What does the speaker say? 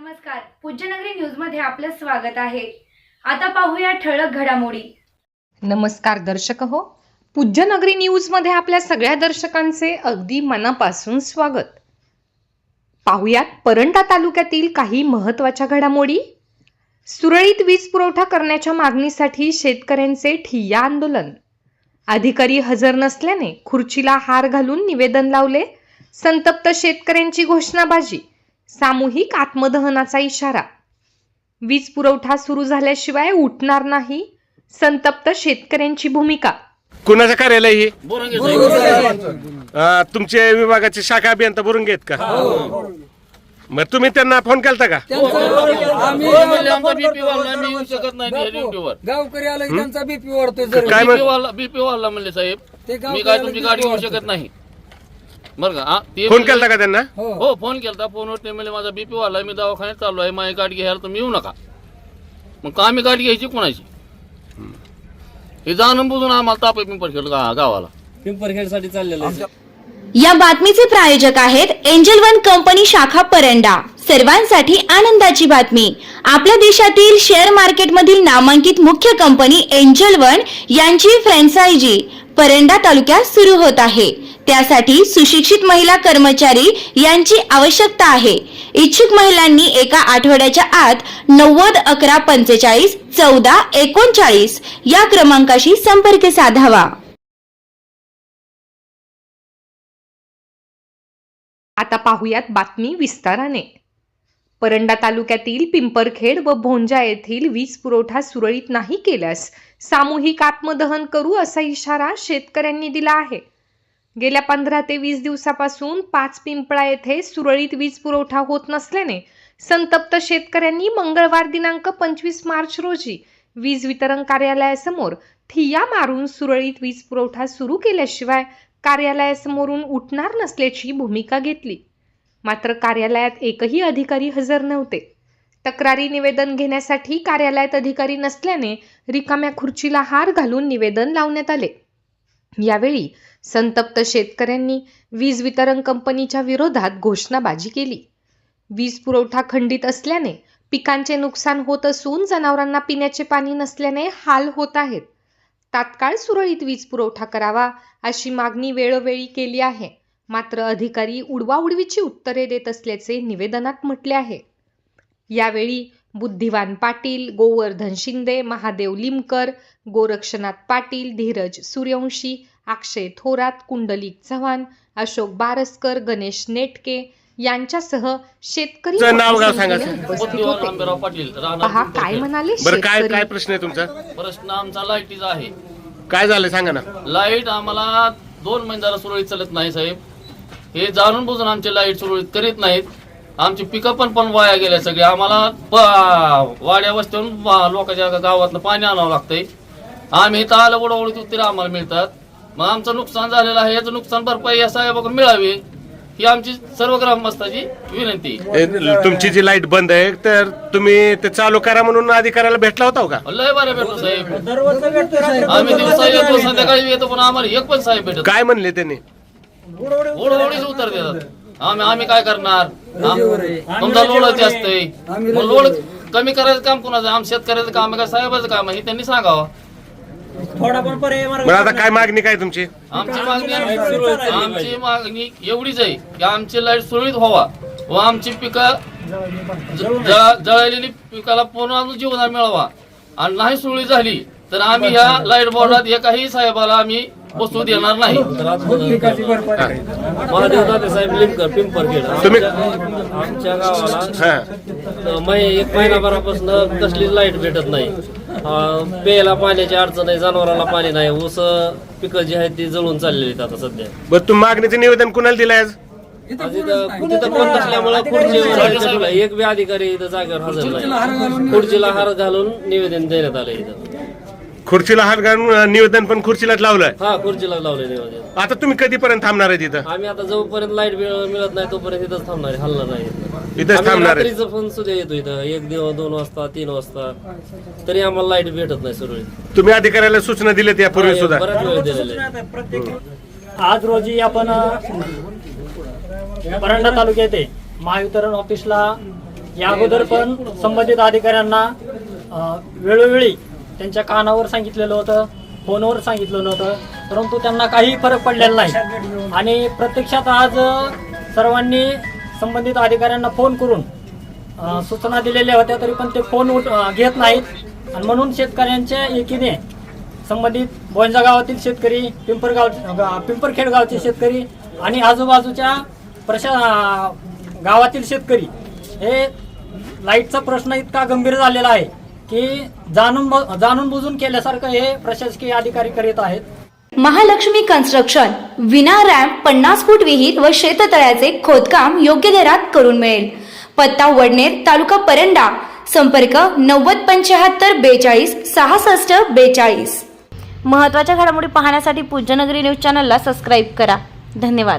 नमस्कार. पूज्यनगरी न्यूजमध्ये आपलं स्वागत आहे. आता पाहूया ठळक घडामोडी. नमस्कार दर्शक हो. पूज्यनगरी न्यूजमध्ये आपल्या सगळ्या दर्शकांचे अगदी मनापासून स्वागत. पाहुयात परंडा तालुक्यातील काही महत्त्वाच्या घडामोडी. सुरळीत वीज पुरवठा करण्याच्या मागणीसाठी शेतकऱ्यांचे ठिय्या आंदोलन. अधिकारी हजर नसल्याने खुर्चीला हार घालून निवेदन लावले. संतप्त शेतकऱ्यांची घोषणाबाजी. सामूहिक आत्मदहनाचा इशारा. वीज पुरवठा सुरू झाल्याशिवाय उठणार नाही संतप्त शेतकऱ्यांची भूमिका. कुणाचं कार्यालय हे? अं, तुमचे विभागाचे शाखा अभियंता बुरुंगे आहेत का? मग तुम्ही त्यांना फोन केलता का? आम्ही आमचा वाढला येऊ शकत नाही या गावकरी आला की त्यांचा बीपी वाढतोय जर काय वाढला म्हणले साहेब. ते गाव मी काय तुमची गाडी घेऊ वाढतं. शकत नाही. बरं का? हा, ते फोन केलता का त्यांना? हो. हो फोन केलता. फोनवर ते म्हणले माझा बीपी वाढला मी दवाखान्यात चाललो आहे. माझी गाडी घ्यायला तुम्ही येऊ नका. मग का आम्ही गाडी घ्यायची कोणाची? हे जाणून बुजून आम्हाला ताप पिंपर खेळ गावाला. पिंपरखेडसाठी चाललेलं आहे. या बातमीचे प्रायोजक आहेत एंजल वन कंपनी शाखा परंडा. सर्वांसाठी आनंदाची बातमी. आपल्या देशातील शेअर मार्केटमधील नामांकित मुख्य कंपनी एंजल वन यांची फ्रँचायझी परंडा तालुक्यात सुरू होत आहे. त्यासाठी सुशिक्षित महिला कर्मचारी यांची आवश्यकता आहे. इच्छुक महिलांनी एका आठवड्याच्या आत नव्वद अकरा पंचेचाळीस चौदा एकोणचाळीस या क्रमांकाशी संपर्क साधावा. आता पाहुयात बातमी विस्ताराने. परंडा तालुक्यातील पिंपरखेड व भोंजा येथील वीज पुरवठा सुरळीत नाही केल्यास सामूहिक आत्मदहन करू असा इशारा शेतकऱ्यांनी दिला आहे. गेल्या पंधरा ते वीस दिवसापासून पाच पिंपळा येथे सुरळीत वीज पुरवठा होत नसल्याने संतप्त शेतकऱ्यांनी मंगळवार दिनांक पंचवीस मार्च रोजी वीज वितरण कार्यालयासमोर ठिय्या मारून सुरळीत वीज पुरवठा सुरू केल्याशिवाय कार्यालयासमोरून उठणार नसल्याची भूमिका घेतली. मात्र कार्यालयात एकही अधिकारी हजर नव्हते. तक्रारी निवेदन घेण्यासाठी कार्यालयात अधिकारी नसल्याने रिकाम्या खुर्चीला हार घालून निवेदन लावण्यात आले. यावेळी संतप्त शेतकऱ्यांनी वीज वितरण कंपनीच्या विरोधात घोषणाबाजी केली. वीज पुरवठा खंडित असल्याने पिकांचे नुकसान होत असून जनावरांना पिण्याचे पाणी नसल्याने हाल होत आहेत. तात्काळ सुरळीत वीज पुरवठा करावा अशी मागणी वेळोवेळी केली आहे. मात्र अधिकारी उडवाउडवीची उत्तरे देत असल्याचे निवेदनात म्हटले आहे. यावेळी बुद्धिवान पाटील गोवर्धन शिंदे महादेव लिमकर गोरक्षनाथ पाटील धीरज सूर्यवंशी अक्षय थोरात कुंडलिक चव्हाण अशोक बारसकर गणेश नेटके यांच्यासह शेतकरी नाव गाव सांगा, संख्येने सर. उपस्थित बुद्धिवान होते. आंबेराव पाटील पहा राहणार काय. म्हणाले बरं काय शेतकरी? काय प्रश्न आहे तुमचा? प्रश्न आमचा लाईटीचा आहे. काय झालं सांगा ना. लाइट आम्हाला दोन महिने झाला सुरळीत चालत नाही साहेब. हे जाणून बुजून आमचे लाइट सुरळीत करीत नाहीत. आमची पिकं पण पण वाया गेल्या सगळे. आम्हाला वाड्या वस्तीवरून लोकांच्या गावातलं पाणी आणावं लागतंय. आम्ही इथं आलं उडवडीत उत्तरे आम्हाला मिळतात. मग आमचं नुकसान झालेलं आहे. याचं नुकसान भरपाई या साहेबाकडून मिळावी ही आमची सर्व ग्रामस्थाची विनंती. ए, तुमची जी लाइट बंद आहे तर तुम्ही ते चालू करा म्हणून अधिकाऱ्याला भेटला होता हो का? लय बरं भेटतो साहेब. आम्ही दिवसा येतो संध्याकाळी येतो पण आम्हाला एक पण साहेब भेटत काय म्हणले त्यांनी? ओढवडीच उत्तर देतात. आम्ही आम्ही काय करणार? तुमचा लोड जास्त आहे मग लोड कमी करायचं काम कोणाचं? आम शेतकऱ्याचं काम आहे का साहेबाचं काम आहे? हे त्यांनी सांगावं. मग आता काय मागणी काय तुमची? आमची मागणी आमची मागणी एवढीच आहे की आमची लाइट सुरळीत व्हावा व आमची पिकं ज- जळा- जळालेली पिकाला पूर्ण जीवना मिळावा. आणि नाही सुरळीत झाली तर आम्ही ह्या लाइट बोर्डात एकाही साहेबाला आम्ही बसू देणार नाही. महादेव दाते साहेब लिमकर पिंपरखेड तुम्ही आमच्या- गावाला अं, मै एक महिनाभरापासून कसलीच लाइट भेटत नाही. अं, प्यायला पाण्याची अडचण आहे जनावरांना पाणी नाही. ऊस पिकं जी आहेत ती जळून चाललेली आहेत आता सध्या. बरं तुम्ही मागणीचं निवेदन कुणाला दिलंय आज? आज इथं. तिथं कोण नसल्यामुळे पुढचे एक बी अधिकारी इथं जागेवर हजर नाही. खुर्चीला हार घालून निवेदन देण्यात आलं इथं. खुर्चीला हात घालून निवेदन पण खुर्चीलाच लावलंय? हा खुर्चीला लावले निवेदन. आता तुम्ही कधीपर्यंत थांबणार आहे तिथं आम्ही आता जोपर्यंत लाइट मिळत नाही तोपर्यंत इथंच थांबणार आहे, हलणार नाही. इथं. इथंच आम्ही थांबणार आहे. रात्रीचं पण सुद्धा येतो इथं. एक दिवस दोन वाजता तीन वाजता. तरी आम्हाला लाइट भेटत नाही सुरळीत. तुम्ही अधिकाऱ्याला सूचना दिल्यात यापूर्वी सुद्धा? बराच वेळ दिलेला आहे आज रोजी आपण अ, परंडा तालुक्यात आहे. महावितरण ऑफिसला या अगोदर पण संबंधित अधिकाऱ्यांना अ, वेळोवेळी त्यांच्या कानावर सांगितलेलं होतं फोनवर सांगितलेलं होतं परंतु त्यांना काही फरक पडलेला नाही. आणि प्रत्यक्षात आज सर्वांनी संबंधित अधिकाऱ्यांना फोन करून सूचना दिलेल्या होत्या तरी पण ते फोन उठ- घेत नाहीत. आणि म्हणून शेतकऱ्यांच्या एकीने संबंधित बोंजा गावातील शेतकरी पिंपरगाव पिंपरखेड गावचे शेतकरी आणि आजूबाजूच्या प्रशा गावातील शेतकरी हे लाईटचा प्रश्न इतका गंभीर झालेला आहे. की जाणून जाणून बुजून केल्यासारखं हे प्रशासकीय अधिकारी करीत आहेत. महालक्ष्मी कन्स्ट्रक्शन विना रॅम्प पन्नास फूट विहीर व शेततळ्याचे खोदकाम योग्य दरात करून मिळेल. पत्ता वडनेर तालुका परंडा. संपर्क नव्वद पंच्याहत्तर बेचाळीस सहासष्ट बेचाळीस. महत्त्वाच्या घडामोडी पाहण्यासाठी पूज्यनगरी न्यूज चॅनलला सबस्क्राईब करा. धन्यवाद.